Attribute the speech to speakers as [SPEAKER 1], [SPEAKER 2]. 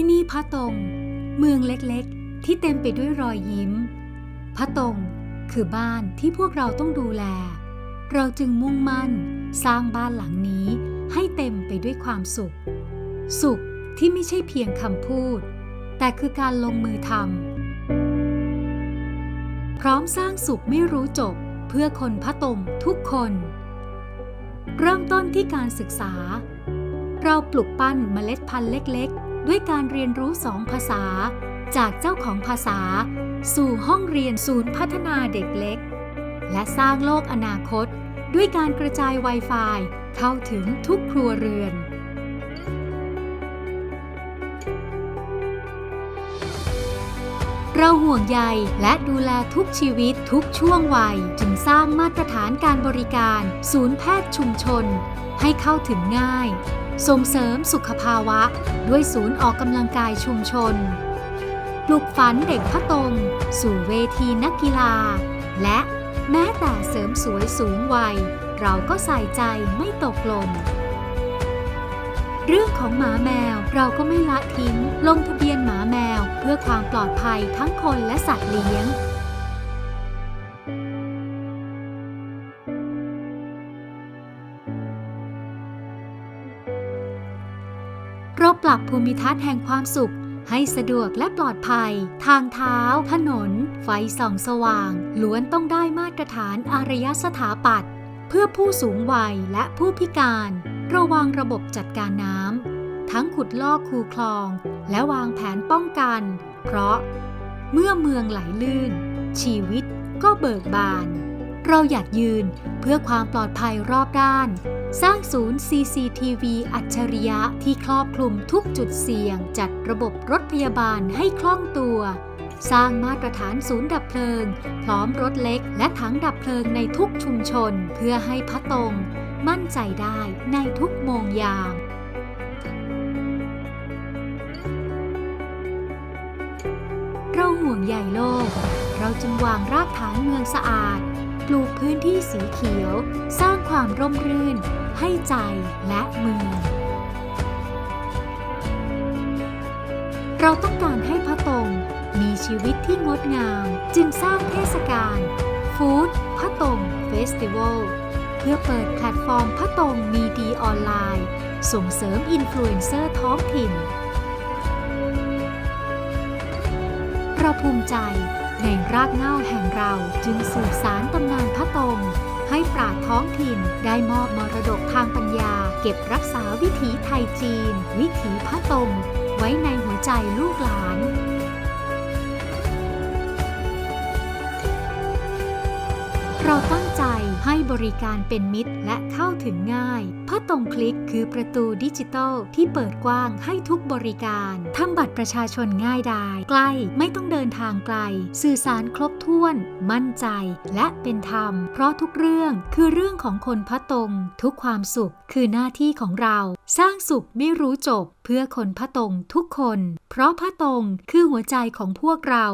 [SPEAKER 1] ที่นี่พระตง เมืองเล็กๆ ที่เต็มไปด้วยรอยยิ้ม พระตงคือบ้านที่พวกเราต้องดูแล เราจึงมุ่งมั่นสร้างบ้านหลังนี้ให้เต็มไปด้วยความสุข สุขที่ไม่ใช่เพียงคำพูด แต่คือการลงมือทำพร้อมสร้างสุขไม่รู้จบเพื่อคนพระตงทุกคน เริ่มต้นที่การศึกษา เราปลุกปั้นเมล็ดพันธุ์เล็กๆ ด้วยการเรียนรู้สองภาษา จากเจ้าของภาษา สู่ห้องเรียนศูนย์พัฒนาเด็กเล็ก และสร้างโลกอนาคต ด้วยการกระจาย Wi-Fi เข้าถึงทุกครัวเรือนเราห่วงใยและดูแลทุกชีวิตทุกช่วงวัย จึงสร้างมาตรฐานการบริการ ศูนย์แพทย์ชุมชน ให้เข้าถึงง่าย ส่งเสริมสุขภาวะ ด้วยศูนย์ออกกำลังกายชุมชน ปลุกฝันเด็กพระตงสู่เวทีนักกีฬา และแม้แต่เสริมสวยสูงวัย เราก็ใส่ใจไม่ตกหล่นเรื่องของหมาแมวเราก็ไม่ละทิ้ง ลงทะเบียนหมาแมวเพื่อความปลอดภัยทั้งคนและสัตว์เลี้ยง เราปรับภูมิทัศน์แห่งความสุข ให้สะดวกและปลอดภัย ทางเท้า ถนน ไฟส่องสว่าง ล้วนต้องได้มาตรฐานอารยสถาปัตย์เพื่อผู้สูงวัยและผู้พิการ ระวางระบบจัดการน้ำ ทั้งขุดลอกคูคลอง และวางแผนป้องกัน เพราะ เมื่อเมืองไหลลื่น ชีวิตก็เบิกบาน เราอยากยืนเพื่อความปลอดภัยรอบด้าน สร้างศูนย์ CCTV อัจฉริยะที่ครอบคลุมทุกจุดเสี่ยง จัดระบบรถพยาบาลให้คล่องตัว สร้างมาตรฐานศูนย์ดับเพลิง พร้อมรถเล็กและถังดับเพลิงในทุกชุมชน เพื่อให้พระตงมั่นใจได้ในทุกโมงยามเราห่วงใยโลก เราจึงวางรากฐานเมืองสะอาด ปลูกพื้นที่สีเขียว สร้างความร่มรื่น ให้ใจและเมืองเราต้องการให้พระตงมีชีวิตที่งดงาม จึงสร้างเทศกาลฟู้ดพระตงเฟสติวัลเพื่อเปิดแพลตฟอร์มพระตงมีดีออนไลน์ ส่งเสริมอินฟลูเอนเซอร์ท้องถิ่น เราภูมิใจ ในรากเง้าแห่งเราจึงสืบสารตำนานพระตงให้ปราดท้องถิ่นได้มอบมรดกทางปัญญา เก็บรักษาวิถีไทยจีน วิถีพระตงไว้ในหัวใจลูกหลานเราตั้ง ให้บริการเป็นมิตรและเข้าถึงง่ายพระตรงคลิกคือประตูดิจิทัลที่เปิดกว้างให้ทุกบริการทำบัตรประชาชนง่ายดายใกล้ไม่ต้องเดินทางไกล สื่อสารครบถ้วน มั่นใจ และเป็นธรรม เพราะทุกเรื่องคือเรื่องของคนพระตรงทุกความสุขคือหน้าที่ของเรา สร้างสุขไม่รู้จบ เพื่อคนพระตรงทุกคน เพราะพระตรงคือหัวใจของพวกเรา